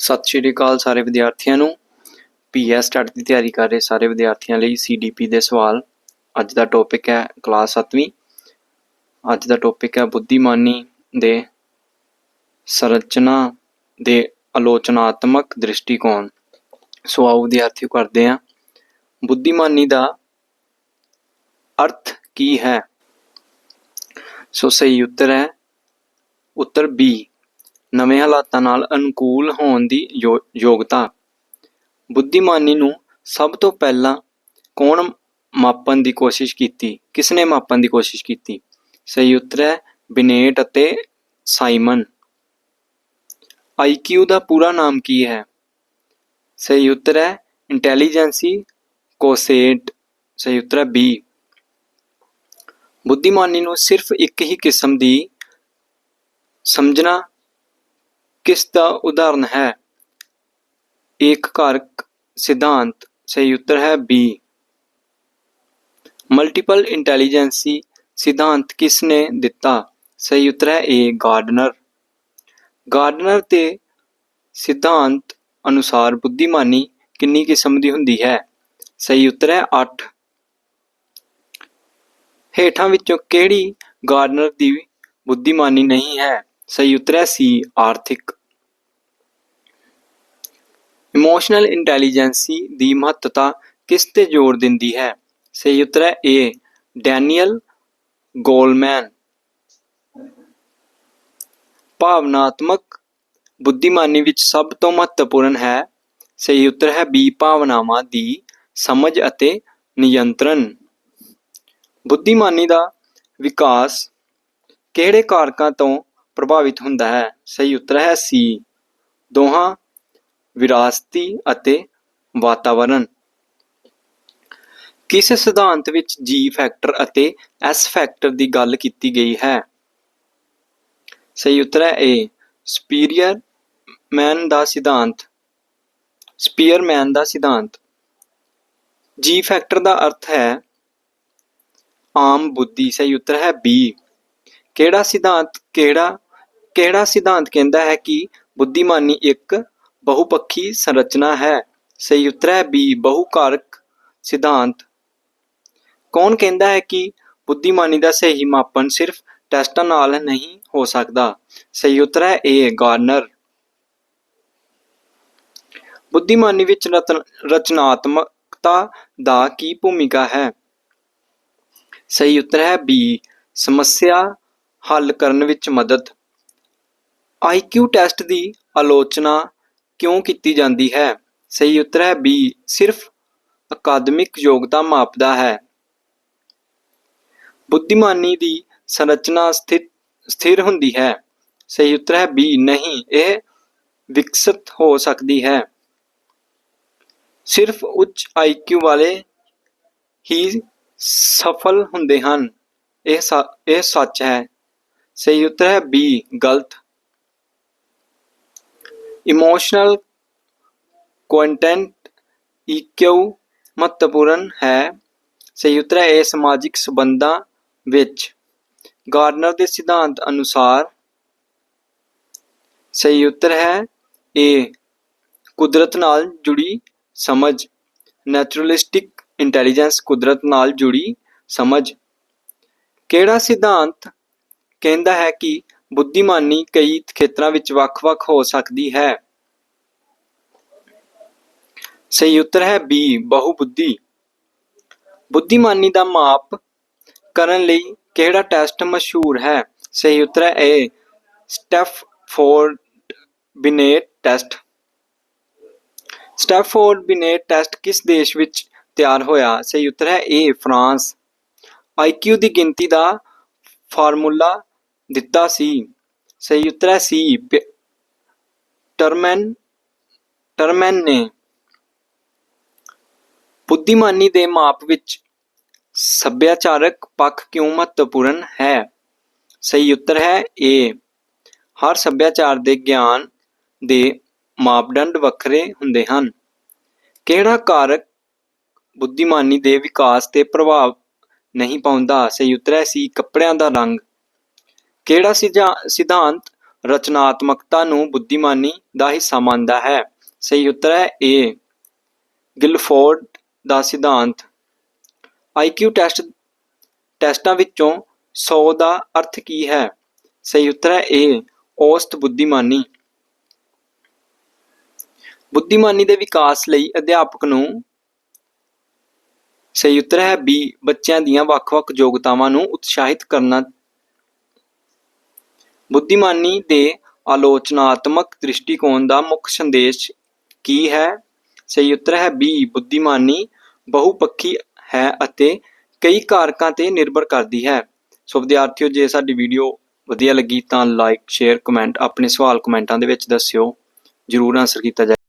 ਸਤਿ ਸ਼੍ਰੀ ਅਕਾਲ ਸਾਰੇ ਵਿਦਿਆਰਥੀਆਂ ਨੂੰ। ਪੀਐਸ ਸਟੱਡੀ ਦੀ ਤਿਆਰੀ ਕਰ ਰਹੇ ਸਾਰੇ ਵਿਦਿਆਰਥੀਆਂ ਲਈ ਸੀਡੀਪੀ ਦੇ ਸਵਾਲ। ਅੱਜ ਦਾ ਟੌਪਿਕ ਹੈ ਕਲਾਸ 7ਵੀਂ ਅੱਜ ਦਾ ਟੌਪਿਕ ਹੈ ਬੁੱਧੀਮਾਨੀ ਦੇ ਸੰਰਚਨਾ ਦੇ ਆਲੋਚਨਾਤਮਕ ਦ੍ਰਿਸ਼ਟੀਕੋਣ। ਸੋ ਆਓ ਵਿਦਿਆਰਥੀਓ ਕਰਦੇ ਹਾਂ। ਬੁੱਧੀਮਾਨੀ ਦਾ ਅਰਥ ਕੀ ਹੈ? ਸੋ ਸਹੀ ਉੱਤਰ ਹੈ, ਉੱਤਰ ਬੀ ਨਵੇਂ ਹਾਲਾਤਾਂ ਨਾਲ ਅਨੁਕੂਲ ਹੋਣ ਦੀ ਯੋ- ਯੋਗਤਾ। ਬੁੱਧੀਮਾਨੀ ਨੂੰ ਸਭ ਤੋਂ ਪਹਿਲਾਂ ਕੌਣ ਮਾਪਣ ਦੀ ਕੋਸ਼ਿਸ਼ ਕੀਤੀ? ਕਿਸ ਨੇ ਮਾਪਣ ਦੀ ਕੋਸ਼ਿਸ਼ ਕੀਤੀ? ਸਹੀ ਉੱਤਰ ਹੈ ਬਿਨੇਟ ਅਤੇ ਸਾਈਮਨ। ਆਈਕਿਊ ਦਾ ਪੂਰਾ ਨਾਮ ਕੀ ਹੈ? ਸਹੀ ਉੱਤਰ ਹੈ ਇੰਟੈਲੀਜੈਂਸੀ, ਕੋਸੇਟ। ਸਹੀ ਉੱਤਰ ਹੈ ਬੀ। ਬੁੱਧੀਮਾਨੀ ਨੂੰ ਸਿਰਫ ਇੱਕ ਹੀ ਕਿਸਮ ਦੀ ਸਮਝਣਾ ਕਿਸ ਦਾ ਉਦਾਹਰਨ ਹੈ? ਏਕਕਾਰਕ ਸਿਧਾਂਤ, ਸਹੀ ਉੱਤਰ ਹੈ ਬੀ ਮਲਟੀਪਲ ਇੰਟੈਲੀਜੈਂਸੀ ਸਿਧਾਂਤ ਕਿਸ ਨੇ ਦਿੱਤਾ? ਸਹੀ ਉੱਤਰ ਹੈ ਏ ਗਾਰਡਨਰ ਗਾਰਡਨਰ ਦੇ ਸਿਧਾਂਤ ਅਨੁਸਾਰ ਬੁੱਧੀਮਾਨੀ ਕਿੰਨੀ ਕਿਸਮ ਦੀ ਹੁੰਦੀ ਹੈ? ਸਹੀ ਉੱਤਰ ਹੈ 8 ਹੇਠਾਂ ਵਿੱਚੋਂ ਕਿਹੜੀ ਗਾਰਡਨਰ ਦੀ ਬੁੱਧੀਮਾਨੀ ਨਹੀਂ ਹੈ? ਸਹੀ ਸੀ ਆਰਥਿਕ। ਇਮੋਸ਼ਨਲ ਇੰਟੈਲੀਜੈਂਸੀ ਦੀ ਮਹੱਤਤਾ ਕਿਸ ਤੇ ਜ਼ੋਰ ਦਿੰਦੀ ਹੈ? ਸਹੀ ਉੱਤਰ ਹੈ ਏ ਡੈਨੀਅਲ ਗੋਲਮੈਨ ਭਾਵਨਾਤਮਕ ਬੁੱਧੀਮਾਨੀ ਵਿੱਚ ਸਭ ਤੋਂ ਮਹੱਤਵਪੂਰਨ ਹੈ। ਸਹੀ ਉੱਤਰ ਹੈ ਬੀ ਭਾਵਨਾਵਾਂ ਦੀ ਸਮਝ ਅਤੇ ਨਿਯੰਤਰਣ। ਬੁੱਧੀਮਾਨੀ ਦਾ ਵਿਕਾਸ ਕਿਹੜੇ ਕਾਰਕਾਂ ਤੋਂ ਪ੍ਰਭਾਵਿਤ ਹੁੰਦਾ ਹੈ। ਸਹੀ ਉੱਤਰ ਹੈ ਸੀ। ਦੋਹਾਂ ਵਿਰਾਸਤੀ ਅਤੇ ਵਾਤਾਵਰਣ ਕਿਸ ਸਿਧਾਂਤ ਵਿੱਚ ਜੀ ਫੈਕਟਰ ਅਤੇ ਐਸ ਫੈਕਟਰ ਦੀ ਗੱਲ ਕੀਤੀ ਗਈ ਹੈ? ਸਹੀ ਉੱਤਰ ਹੈ ਏ ਸਪੀਰੀਅਰ ਮੈਨ ਦਾ ਸਿਧਾਂਤ। ਸਪੀਅਰਮੈਨ ਦਾ ਸਿਧਾਂਤ। ਜੀ ਫੈਕਟਰ ਦਾ ਅਰਥ ਹੈ ਆਮ ਬੁੱਧੀ। ਸਹੀ ਉੱਤਰ ਹੈ ਬੀ ਕਿਹੜਾ ਸਿਧਾਂਤ ਕਿਹੜਾ ਕਿਹੜਾ ਸਿਧਾਂਤ ਕਹਿੰਦਾ ਹੈ ਕਿ ਬੁੱਧੀਮਾਨੀ ਇੱਕ ਬਹੁਪੱਖੀ ਸੰਰਚਨਾ ਹੈ? ਸਹੀ ਉੱਤਰ ਹੈ ਬੀ ਬਹੁਕਾਰਕ ਸਿਧਾਂਤ। ਕੌਣ ਕਹਿੰਦਾ ਹੈ ਕਿ ਬੁੱਧੀਮਾਨੀ ਦਾ ਸਹੀ ਮਾਪਨ ਸਿਰਫ ਟੈਸਟਾਂ ਨਾਲ ਨਹੀਂ ਹੋ ਸਕਦਾ? ਸਹੀ ਉੱਤਰ ਹੈ ਏ ਗਾਰਨਰ। ਬੁੱਧੀਮਾਨੀ ਵਿੱਚ ਰਤਨ- ਰਚਨਾਤਮਕਤਾ ਦਾ ਕੀ ਭੂਮਿਕਾ ਹੈ? ਸਹੀ ਉੱਤਰ ਹੈ ਬੀ ਸਮੱਸਿਆ ਹੱਲ ਕਰਨ ਵਿੱਚ ਮਦਦ। ਆਈਕਿਊ ਟੈਸਟ ਦੀ ਆਲੋਚਨਾ ਕਿਉਂ ਕੀਤੀ ਜਾਂਦੀ ਹੈ? ਸਹੀ ਉੱਤਰ ਹੈ ਬੀ ਸਿਰਫ ਅਕਾਦਮਿਕ ਯੋਗਤਾ ਮਾਪਦਾ ਹੈ। ਬੁੱਧੀਮਾਨੀ ਦੀ ਸੰਰਚਨਾ ਸਥਿਤ, ਸਥਿਰ ਹੁੰਦੀ ਹੈ। ਸਹੀ ਉੱਤਰ ਹੈ ਬੀ ਨਹੀਂ, ਇਹ ਵਿਕਸਿਤ ਹੋ ਸਕਦੀ ਹੈ। ਸਿਰਫ ਉੱਚ ਆਈਕਿਊ ਵਾਲੇ ਹੀ ਸਫਲ ਹੁੰਦੇ ਹਨ। ਇਹ ਸ- ਇਹ ਸੱਚ ਹੈ। ਸਹੀ ਉੱਤਰ ਹੈ ਬੀ ਗਲਤ। ਇਮੋਸ਼ਨਲ ਕੰਟੈਂਟ ਈਕਿਊ ਮਹੱਤਵਪੂਰਨ ਹੈ। ਸਹੀ ਇਹ ਸਮਾਜਿਕ ਸੰਬੰਧਾਂ ਵਿੱਚ। ਗਾਰਡਨਰ ਦੇ ਸਿਧਾਂਤ ਅਨੁਸਾਰ ਸਹੀ ਉੱਤਰ ਹੈ ਏ ਕੁਦਰਤ ਨਾਲ ਜੁੜੀ ਸਮਝ। ਨੈਚੁਰਲਿਸਟਿਕ ਇੰਟੈਲੀਜੈਂਸ ਕੁਦਰਤ ਨਾਲ ਜੁੜੀ ਸਮਝ। ਕਿਹੜਾ ਸਿਧਾਂਤ ਕਹਿੰਦਾ ਹੈ ਕਿ ਬੁੱਧੀਮਾਨੀ ਕਈ ਖੇਤਰਾਂ ਵਿੱਚ ਵੱਖ-ਵੱਖ ਹੋ ਸਕਦੀ ਹੈ। ਸਹੀ ਉੱਤਰ ਹੈ ਬੀ, ਬਹੁਬੁੱਧੀ। ਬੁੱਧੀਮਾਨੀ ਦਾ ਮਾਪ ਕਰਨ ਲਈ ਕਿਹੜਾ ਟੈਸਟ ਮਸ਼ਹੂਰ ਹੈ? ਸਹੀ ਉੱਤਰ ਹੈ ਏ ਸਟੈਫਫੋਰਡ ਬਿਨੇਟ ਟੈਸਟ। ਸਟੈਫੋਰਡ ਬਿਨੇਟ ਟੈਸਟ ਕਿਸ ਦੇਸ਼ ਵਿੱਚ ਤਿਆਰ ਹੋਇਆ? ਸਹੀ ਉੱਤਰ ਹੈ ਏ ਫਰਾਂਸ। ਆਈਕਿਊ ਦੀ ਗਿਣਤੀ ਦਾ ਫਾਰਮੂਲਾ ਦਿੱਤਾ ਸੀ। ਸਹੀ ਉੱਤਰ ਸੀ। ਪ- ਟਰਮੈਨ ਨੇ ਬੁੱਧੀਮਾਨੀ ਦੇ ਮਾਪ ਵਿੱਚ ਸੱਭਿਆਚਾਰਕ ਪੱਖ ਕਿਉਂ ਮਹੱਤਵਪੂਰਨ ਹੈ? ਸਹੀ ਉੱਤਰ ਹੈ ਏ ਹਰ ਸੱਭਿਆਚਾਰ ਦੇ ਗਿਆਨ ਦੇ ਮਾਪਦੰਡ ਵੱਖਰੇ ਹੁੰਦੇ ਹਨ। ਕਿਹੜਾ ਕਾਰਕ ਬੁੱਧੀਮਾਨੀ ਦੇ ਵਿਕਾਸ ਤੇ ਪ੍ਰਭਾਵ ਨਹੀਂ ਪਾਉਂਦਾ? ਸਹੀ ਉੱਤਰ ਹੈ ਸੀ। ਕੱਪੜਿਆਂ ਦਾ ਰੰਗ। ਕਿਹੜਾ ਸਿਧਾ- ਸਿਧਾਂਤ ਰਚਨਾਤਮਕਤਾ ਨੂੰ ਬੁੱਧੀਮਾਨੀ ਦਾ ਹਿੱਸਾ ਮੰਨਦਾ ਹੈ? ਸਹੀ ਉੱਤਰ ਹੈ ਏ ਗਿਲਫੋਰਡ ਦਾ ਸਿਧਾਂਤ। ਆਈਕਿਊ ਟੈਸਟ, ਟੈਸਟਾਂ ਵਿੱਚੋਂ 100 ਦਾ ਅਰਥ ਕੀ ਹੈ? ਸਹੀ ਉੱਤਰ ਹੈ ਏ ਔਸਤ ਬੁੱਧੀਮਾਨੀ। ਬੁੱਧੀਮਾਨੀ ਦੇ ਵਿਕਾਸ ਲਈ ਅਧਿਆਪਕ ਨੂੰ ਸਹੀ ਉੱਤਰ ਹੈ ਬੀ ਬੱਚਿਆਂ ਦੀਆਂ ਵੱਖ-ਵੱਖ ਯੋਗਤਾਵਾਂ ਨੂੰ ਉਤਸ਼ਾਹਿਤ ਕਰਨਾ ਬੁੱਧੀਮਾਨੀ ਦੇ ਆਲੋਚਨਾਤਮਕ ਦ੍ਰਿਸ਼ਟੀਕੋਣ ਦਾ ਮੁੱਖ ਸੰਦੇਸ਼ ਕੀ ਹੈ? ਸਹੀ ਉੱਤਰ ਹੈ ਬੀ ਬੁੱਧੀਮਾਨੀ ਬਹੁਪੱਖੀ ਹੈ ਅਤੇ ਕਈ ਕਾਰਕਾਂ ਤੇ ਨਿਰਭਰ ਕਰਦੀ ਹੈ। ਸੋ ਵਿਦਿਆਰਥੀਓ, ਜੇ ਸਾਡੀ ਵੀਡੀਓ ਵਧੀਆ ਲੱਗੀ ਤਾਂ ਲਾਈਕ ਸ਼ੇਅਰ ਕਮੈਂਟ ਆਪਣੇ ਸਵਾਲ ਕਮੈਂਟਾਂ ਦੇ ਵਿੱਚ ਦੱਸਿਓ। ਜਰੂਰ ਆਨਸਰ ਕੀਤਾ ਜਾਏ।